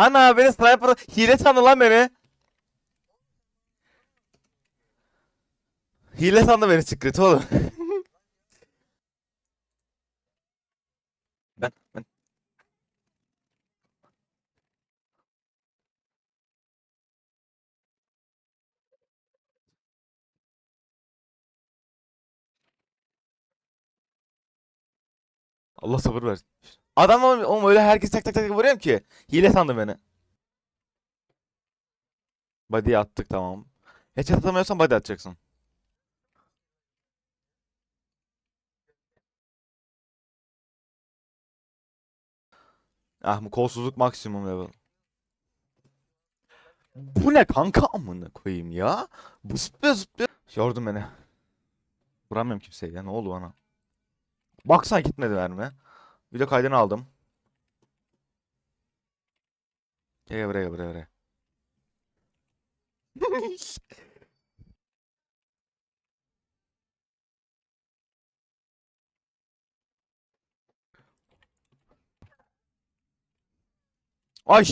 Ana beni sniper hile sandı lan beni. Hile sandı beni secret oğlum. ben ben Allah sabır versin. Adam oğlum, öyle herkes tak tak tak vuruyorum ki. Hile sandı beni. Body'ye attık tamam. Headshot atamıyorsan body atacaksın. Ah bu kolsuzluk maksimum level. Bu ne kanka amına koyayım ya? Bu zıplıyor zıplıyor. Yordun beni. Vuramıyorum kimseye ya ne oldu bana? Baksana gitmedi mermi. Video kaydını aldım. Gel buraya buraya buraya. Ay.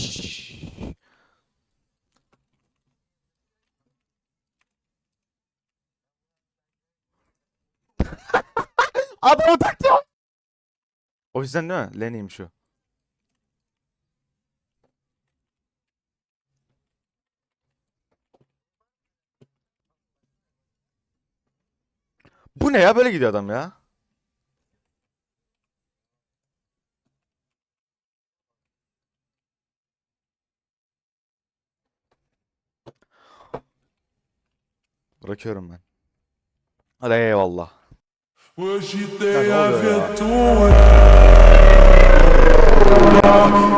Adamı taktım. O yüzden değil mi? Lenny'yim şu. Bu ne ya? Böyle gidiyor adam ya. Bırakıyorum ben. Hadi eyvallah. Hoje tem aventura.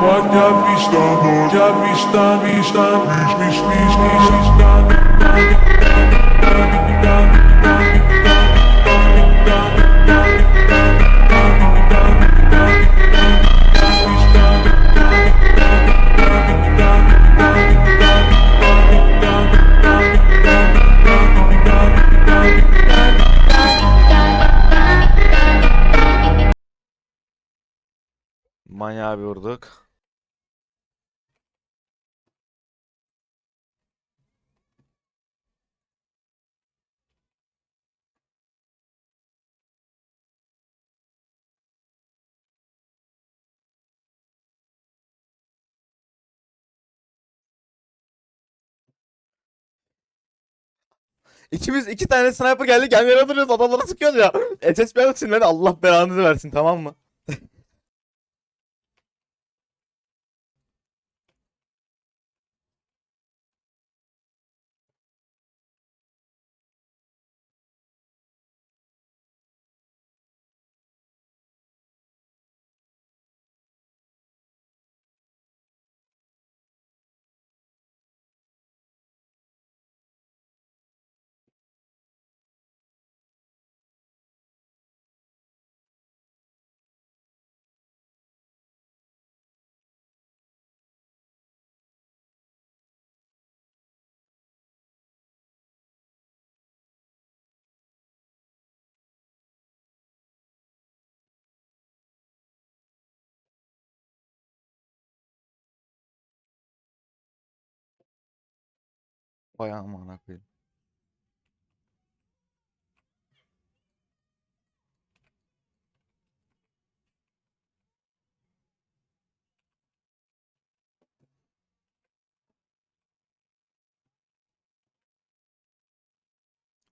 Pode avistar, pode avistar, avista, avista, avista, avista, avista, avista, avista, Manyağı bir vurduk. İkimiz iki tane sniper geldi yan duruyoruz adamlara sıkıyoruz ya. SS bir sinirlendi Allah belanızı versin tamam mı? Vay amına koyayım.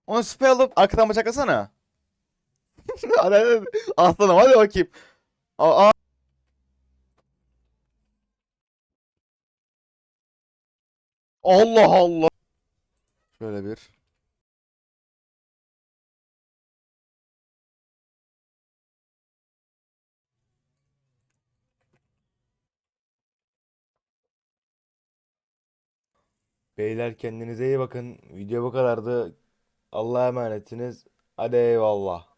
Onu spray alıp arkadan bıçaklasana. Aslanım hadi bakayım. Aa. Allah Allah. Şöyle bir. Beyler kendinize iyi bakın. Video bu kadardı. Allah'a emanetsiniz. Hadi eyvallah.